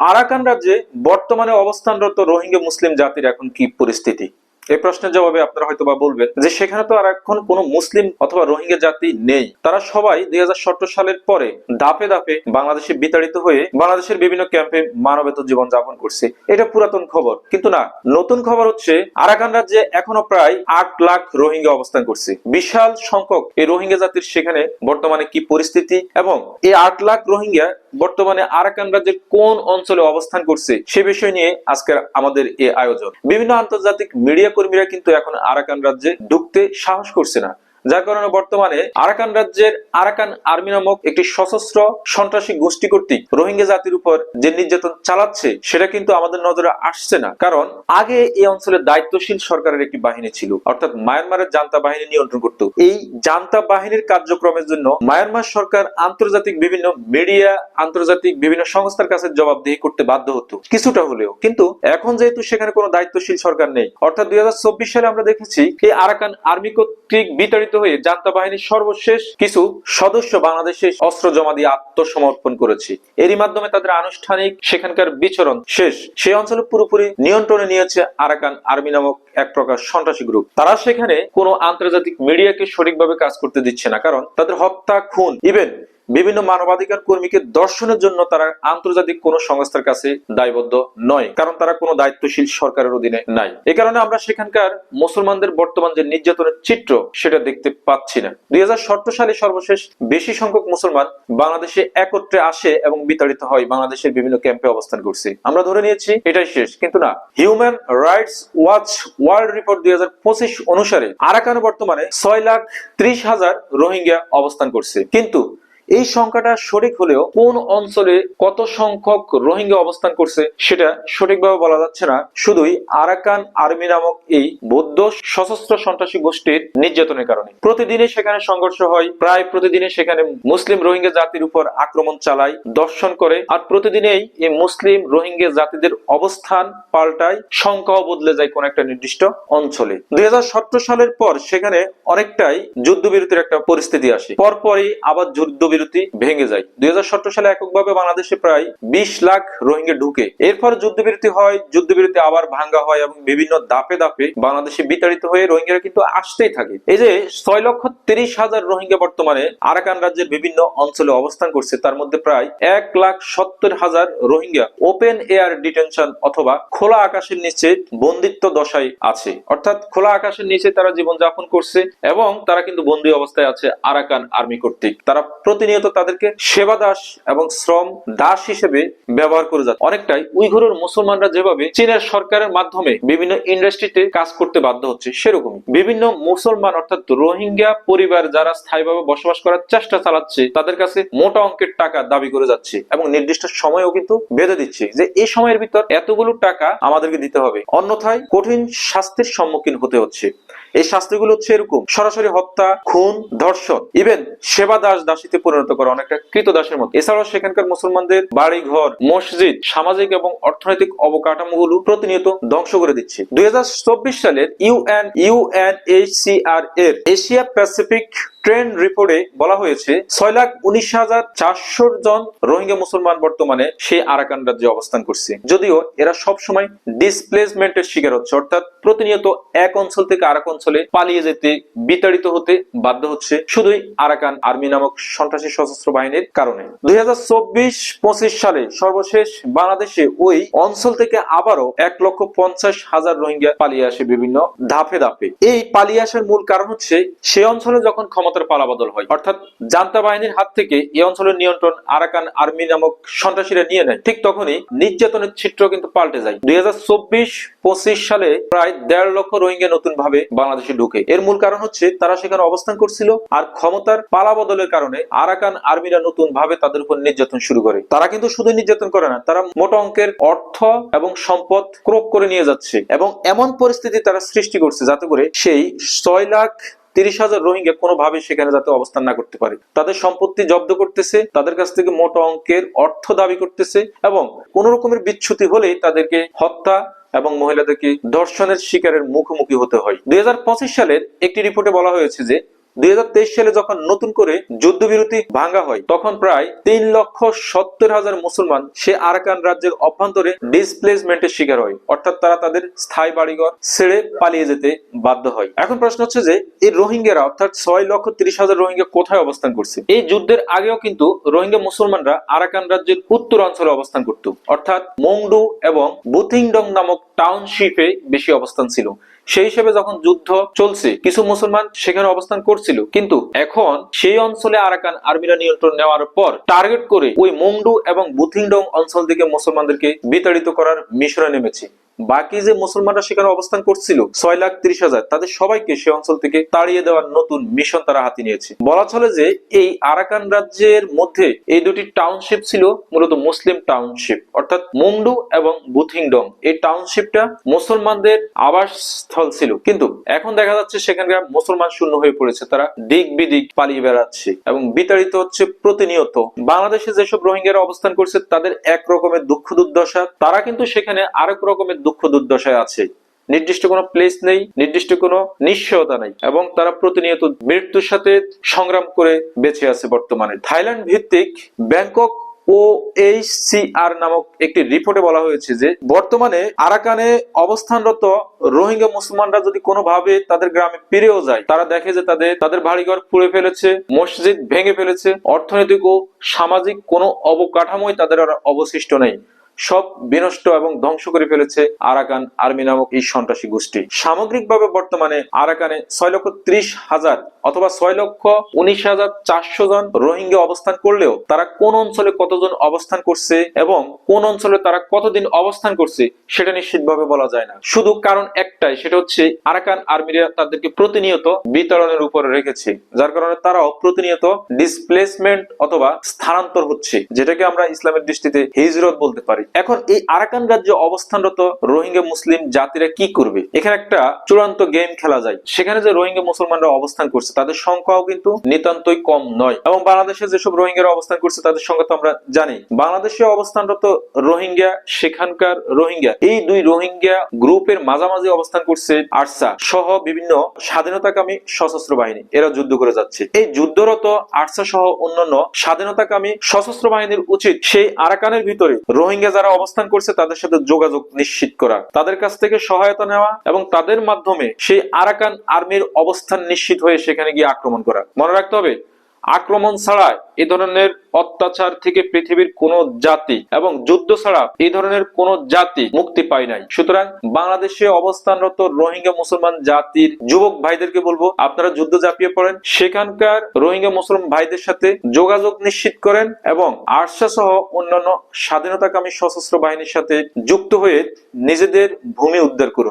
Arakan রাজ্যে বর্তমানে অবস্থানরত রোহিঙ্গা মুসলিম জাতির এখন কি পরিস্থিতি? এই প্রশ্নের জবাবে আপনারা হয়তো বা বলবেন যে সেখানে তো আর এখন কোনো মুসলিম অথবা রোহিঙ্গা জাতি নেই। তারা সবাই দুই সালের পরে দাপে দাপে বাংলাদেশে বিতাড়িত হয়ে বাংলাদেশের বিভিন্ন ক্যাম্পে মানবেতর জীবন যাপন করছে। এটা পুরাতন খবর। কিন্তু না, নতুন খবর হচ্ছে আরাকান রাজ্যে এখনও প্রায় আট লাখ রোহিঙ্গা অবস্থান করছে। বিশাল সংখ্যক এই রোহিঙ্গা জাতির সেখানে বর্তমানে কি পরিস্থিতি এবং এই আট লাখ রোহিঙ্গা বর্তমানে আরাকান রাজ্যের কোন অঞ্চলে অবস্থান করছে সে বিষয় নিয়ে আজকের আমাদের এই আয়োজন। বিভিন্ন আন্তর্জাতিক মিডিয়া কর্মীরা কিন্তু এখন আরাকান রাজ্যে ঢুকতে সাহস করছে না। যার কারণে বর্তমানে আরাকান রাজ্যের আরাকান আর্মি নামক একটি সশস্ত্র সন্ত্রাসী গোষ্ঠী কর্তৃক রোহিঙ্গা জাতির উপর যে নির্যাতন চালাচ্ছে, সেটা কিন্তু আমাদের নজরে আসছে না। কারণ আগে এই অঞ্চলে দায়িত্বশীল সরকারের একটি বাহিনী ছিল, অর্থাৎ মায়ানমারের জান্তা বাহিনী নিয়ন্ত্রণ করত। এই জান্তা বাহিনীর কার্যক্রমের জন্য মায়ানমার সরকার আন্তর্জাতিক বিভিন্ন মিডিয়া, আন্তর্জাতিক বিভিন্ন সংস্থার কাছে জবাবদিহি করতে বাধ্য হতো, কিছুটা হলেও। কিন্তু এখন যেহেতু সেখানে কোনো দায়িত্বশীল সরকার নেই, অর্থাৎ দুই হাজার চব্বিশ সালে আমরা দেখেছি, এই আরাকান আর্মি কর্তৃক বিতাড়িত হয়ে যাত্রা বাহিনীর সর্বশেষ কিছু সদস্য বাংলাদেশে অস্ত্র জমা দিয়ে আত্মসমর্পণ করেছে। এরই মাধ্যমে তাদের আনুষ্ঠানিক সেখানকার বিচরণ শেষ। সেই অঞ্চলে পুরোপুরি নিয়ন্ত্রণে নিয়েছে আরাকান আর্মি নামক এক প্রকার সন্ত্রাসী গ্রুপ। তারা সেখানে কোনো আন্তর্জাতিক মিডিয়াকে সঠিকভাবে কাজ করতে দিচ্ছে না, কারণ তাদের হত্যা, খুন ইভেন বিভিন্ন মানবাধিকার কর্মীকে দর্শনের জন্য তারা আন্তর্জাতিক কোন সংস্থার কাছে দায়বদ্ধ নয়, কারণ তারা কোনো দায়িত্বশীল সরকারের অধীনে নাই। এ কারণে আমরা সেখানকার মুসলমানদের বর্তমান যে নির্যাতনের চিত্র, সেটা দেখতে পাচ্ছি না। দুই সালে সর্বশেষ বেশি সংখ্যক মুসলমান বাংলাদেশে একত্রে আসে এবং বিতাড়িত হয়, বাংলাদেশের বিভিন্ন ক্যাম্পে অবস্থান করছে। আমরা ধরে নিয়েছি, এটাই শেষ। কিন্তু না human rights watch world report দুই হাজার পঁচিশ অনুসারে আরাকানে বর্তমানে ছয় লাখ ত্রিশ হাজার রোহিঙ্গা অবস্থান করছে। কিন্তু এই সংখ্যাটা সঠিক হলেও কোন অঞ্চলে কত সংখ্যক রোহিঙ্গা অবস্থান করছে সেটা সঠিকভাবে বলা যাচ্ছে না। শুধুই আরাকান আর্মি নামক এই বৌদ্ধ সশস্ত্র সন্ত্রাসী গোষ্ঠীর নির্যাতনের কারণে। প্রতিদিনই সেখানে সংঘর্ষ হয়, প্রায় প্রতিদিনই সেখানে মুসলিম রোহিঙ্গা জাতির উপর আক্রমণ চালায়, দর্শন করে আর প্রতিদিনেই এই মুসলিম রোহিঙ্গা জাতিদের অবস্থান পাল্টায়, সংখ্যাও বদলে যায় কোন একটা নির্দিষ্ট অঞ্চলে। দুই হাজার সতেরো সালের পর সেখানে অনেকটাই যুদ্ধবিরতির একটা পরিস্থিতি আসে। পরপরই আবার যুদ্ধ বিরতি ভেঙে যায়। দুই সালে এককভাবে বাংলাদেশে প্রায় বিশ লাখ রোহিঙ্গা ঢুকে। এরপর যুদ্ধবিরতি হয়, যুদ্ধবিরতি আবার ভাঙ্গা হয় এবং বিভিন্ন দাপে দাপে বাংলাদেশে বিতাড়িত হয়ে রোহিঙ্গারা কিন্তু আসতেই থাকে। এই যে ছয় লক্ষ তিরিশ হাজার রোহিঙ্গা বর্তমানে আরাকান রাজ্যের বিভিন্ন অঞ্চলে অবস্থান করছে, তার মধ্যে প্রায় এক লাখ সত্তর হাজার রোহিঙ্গা ওপেন এয়ার ডিটেনশন অথবা খোলা আকাশের নিচে বন্দিত্ব দশায় আছে। অর্থাৎ খোলা আকাশের নিচে তারা জীবনযাপন করছে এবং তারা কিন্তু বন্দী অবস্থায় আছে আরাকান আর্মি কর্তৃক। তারা প্রতিনিয়ত তাদেরকে সেবা দাস এবং শ্রম দাস হিসেবে ব্যবহার করে যাচ্ছে। অনেকটাই উইঘুরের মুসলমানরা যেভাবে চীনের সরকারের মাধ্যমে বিভিন্ন ইন্ডাস্ট্রিতে কাজ করতে বাধ্য হচ্ছে, সেরকমই। বিভিন্ন মুসলমান, অর্থাৎ রোহিঙ্গা পরিবার যারা স্থায়ীভাবে বসবাস করার চেষ্টা চালাচ্ছে, তাদের কাছে মোটা অঙ্কের টাকা দাবি করে যাচ্ছে এবং নির্দিষ্ট সময়ও কিন্তু বেঁধে দিচ্ছে যে এই সময়ের ভিতর এতগুলো টাকা আমাদেরকে দিতে হবে। অন্যথায় কঠিন শাস্তির সম্মুখীন হতে হচ্ছে। এই শাস্তিগুলো হচ্ছে এরকম। সরাসরি হত্যা, খুন, ধর্ষণ ইভেন সেবা দাস দাসীতে পরিণত করা অনেকটা কৃত দাসের মতো। এছাড়াও সেখানকার মুসলমানদের বাড়ি ঘর মসজিদ, সামাজিক এবং অর্থনৈতিক অবকাঠামোগুলো প্রতিনিয়ত ধ্বংস করে দিচ্ছে। দুই হাজার চব্বিশ সালের ইউএন, ইউএনএইচসিআর এর এশিয়া প্যাসিফিক ট্রেন্ড রিপোর্টে বলা হয়েছে, ছয় লাখ উনিশ হাজার চারশো জন রোহিঙ্গা মুসলমান বর্তমানে সেই আরাকান রাজ্যে অবস্থান করছে। যদিও এরা সব সময় ডিসপ্লেসমেন্টের শিকার হচ্ছে, অর্থাৎ প্রতিনিয়ত এক অঞ্চল থেকে আরেক অঞ্চলে পালিয়ে যেতে বিতাড়িত হতে বাধ্য হচ্ছে শুধুই আরাকান আর্মি নামক সন্ত্রাসী সশস্ত্র বাহিনীর কারণে। দুই হাজার সালে সর্বশেষ বাংলাদেশে ওই অঞ্চল থেকে আবারও এক লক্ষ পঞ্চাশ হাজার রোহিঙ্গা পালিয়ে আসে বিভিন্ন ধাপে ধাপে। এই পালিয়ে আসার মূল কারণ হচ্ছে, সে অঞ্চলে যখন ক্ষমতার পালাবদল হয়। অর্থাৎ জান্তা বাহিনীর হাত থেকে এই অঞ্চলের নিয়ন্ত্রণ আরাকান আর্মি নামক সন্ত্রাসীরা নিয়ে নেয়। ঠিক তখনই নির্যাতনের চিত্র কিন্তু পাল্টে যায়। দুই হাজার চব্বিশ সালে প্রায় দেড় লক্ষ রোহিঙ্গা নতুন ভাবে বাংলাদেশে ঢুকে। এর মূল কারণ হচ্ছে তারা সেখানে অবস্থান করছিল আর ক্ষমতার পালাবদলের কারণে আরাকান আর্মিরা নতুন ভাবে তাদের উপর নির্যাতন শুরু করে। তারা কিন্তু শুধু নির্যাতন করে না, তারা মোটা অঙ্কের অর্থ এবং সম্পদ ক্রোপ করে নিয়ে যাচ্ছে এবং এমন পরিস্থিতি তারা সৃষ্টি করছে যাতে করে সেই ছয় লাখ তিরিশ হাজার রোহিঙ্গা কোনোভাবে সেখানে যাতে অবস্থান না করতে পারে। তাদের সম্পত্তি জব্দ করতেছে, তাদের কাছ থেকে মোটা অঙ্কের অর্থ দাবি করতেছে এবং কোন রকমের বিচ্ছুতি হলেই তাদেরকে হত্যা এবং মহিলাদেরকে ধর্ষণের শিকারের মুখোমুখি হতে হয়। দুই হাজার পঁচিশ সালের একটি রিপোর্টে বলা হয়েছে যে দুই হাজার তেইশ সালে যখন নতুন করে যুদ্ধবিরতি ভাঙ্গা হয়, তখন প্রায় তিন লক্ষ সত্তর হাজার মুসলমান সে আরাকান রাজ্যের অভ্যন্তরে ডিসপ্লেসমেন্টের শিকার হয়। অর্থাৎ তারা তাদের স্থায়ী বাড়িঘর ছেড়ে পালিয়ে যেতে বাধ্য হয়। এখন প্রশ্ন হচ্ছে যে, এই রোহিঙ্গারা অর্থাৎ ছয় লক্ষ তিরিশ হাজার রোহিঙ্গা কোথায় অবস্থান করছে? এই যুদ্ধের আগেও কিন্তু রোহিঙ্গা মুসলমানরা আরাকান রাজ্যের উত্তর অঞ্চলে অবস্থান করত। অর্থাৎ মংডু এবং বুথিংডং নামক টাউনশিপে বেশি অবস্থান ছিল। সেই হিসেবে যখন যুদ্ধ চলছে, কিছু মুসলমান সেখানে অবস্থান করছিল। কিন্তু এখন সেই অঞ্চলে আরাকান আর্মিরা নিয়ন্ত্রণ নেওয়ার পর টার্গেট করে ওই মুন্ডু এবং বুথিংডং অঞ্চল থেকে মুসলমানদেরকে বিতাড়িত করার মিশনে নেমেছে। বাকি যে মুসলমানরা সেখানে অবস্থান করছিল, ছয় লাখ ত্রিশ হাজার, তাদের সবাইকে সে অঞ্চল থেকে তাড়িয়ে দেওয়ার নতুন মিশন তারা হাতে নিয়েছে। বলা চলে যে এই আরাকান রাজ্যের মধ্যে এই দুটি টাউনশিপ ছিল মূলত মুসলিম টাউনশিপ অর্থাৎ মুন্ডু এবং বুথিংডং এই টাউনশিপটা মুসলমানদের আবাসস্থল ছিল। কিন্তু এখন দেখা যাচ্ছে সেখানকার মুসলমান শূন্য হয়ে পড়েছে, তারা দিক বিদিক পালিয়ে বেড়াচ্ছে এবং বিতাড়িত হচ্ছে প্রতিনিয়ত। বাংলাদেশে যেসব রোহিঙ্গারা অবস্থান করছে, তাদের এক রকমের দুঃখ দুর্দশা। তারা কিন্তু সেখানে আরেক রকমের দুঃখ দুর্দশায় আছে। নির্দিষ্ট কোনো প্লেস নেই, নির্দিষ্ট কোনো নিশ্চয়তা নেই এবং তারা প্রতিনিয়ত মৃত্যুর সাথে সংগ্রাম করে বেঁচে আছে বর্তমানে। থাইল্যান্ড ভিত্তিক ব্যাংকক ও এইচসিআর নামক একটি রিপোর্টে বলা হয়েছে যে, বর্তমানে আরাকানে অবস্থানরত রোহিঙ্গা মুসলমানরা যদি কোনোভাবে তাদের গ্রামে ফিরেও যায়, তারা দেখে যে তাদের তাদের বাড়িঘর পুড়ে ফেলেছে, মসজিদ ভেঙে ফেলেছে, অর্থনৈতিক ও সামাজিক কোনো অবকাঠামোই তাদের আর অবশিষ্ট নেই। সব বিনষ্ট এবং ধ্বংস করে ফেলেছে আরাকান আর্মি নামক এই সন্ত্রাসী গোষ্ঠী। সামগ্রিকভাবে বর্তমানে আরাকানে ছয় লক্ষ ত্রিশ হাজার অথবা ছয় লক্ষ উনিশ হাজার চারশো জন রোহিঙ্গা অবস্থান করলেও তারা কোন অঞ্চলে কতজন অবস্থান করছে এবং কোন অঞ্চলে তারা কতদিন অবস্থান করছে, সেটা নিশ্চিতভাবে বলা যায় না। শুধু কারণ একটাই, সেটা হচ্ছে আরাকান আর্মিরা তাদেরকে প্রতিনিয়ত বিতরণের উপরে রেখেছে, যার কারণে তারাও প্রতিনিয়ত ডিসপ্লেসমেন্ট অথবা স্থানান্তর হচ্ছে, যেটাকে আমরা ইসলামের দৃষ্টিতে হিজরত বলতে পারি। এখন এই আরাকান রাজ্যে অবস্থানরত রোহিঙ্গা মুসলিম জাতিরা কি করবে? এখানে একটা চূড়ান্ত গেম খেলা যায়। সেখানে যে রোহিঙ্গা মুসলমানরা অবস্থান করছে, তাদের সংখ্যাও কিন্তু নিতান্তই কম নয়। এবং বাংলাদেশে যেসব রোহিঙ্গারা অবস্থান করছে, তাদের সংখ্যা তো আমরা জানি। বাংলাদেশে অবস্থানরত রোহিঙ্গা, সেখানকার রোহিঙ্গা, এই দুই রোহিঙ্গা গ্রুপের মাঝামাঝি অবস্থান করছে আরসা সহ বিভিন্ন স্বাধীনতাকামী সশস্ত্র বাহিনী। এরা যুদ্ধ করে যাচ্ছে। এই যুদ্ধরত আরসা সহ অন্যান্য স্বাধীনতাকামী সশস্ত্র বাহিনীর উচিত সেই আরাকানের ভিতরে রোহিঙ্গা যারা অবস্থান করছে, তাদের সাথে যোগাযোগ নিশ্চিত করা, তাদের কাছ থেকে সহায়তা নেওয়া এবং তাদের মাধ্যমে সেই আরাকান আর্মির অবস্থান নিশ্চিত হয়ে সেখানে গিয়ে আক্রমণ করা। মনে রাখতে হবে আক্রমণ ছাড়া এ ধরনের অত্যাচার থেকে পৃথিবীর কোন জাতি এবং যুদ্ধ ছাড়া এই ধরনের কোন জাতি মুক্তি পায় নাই। সুতরাং বাংলাদেশে অবস্থানরত রোহিঙ্গা মুসলমান জাতির যুবক ভাইদেরকে বলব, আপনারা যুদ্ধ ঝাঁপিয়ে পড়েন, সেখানকার রোহিঙ্গা মুসলমান ভাইদের সাথে যোগাযোগ নিশ্চিত করেন এবং আরশা সহ অন্যান্য স্বাধীনতাকামী সশস্ত্র বাহিনীর সাথে যুক্ত হয়ে নিজেদের ভূমি উদ্ধার করুন।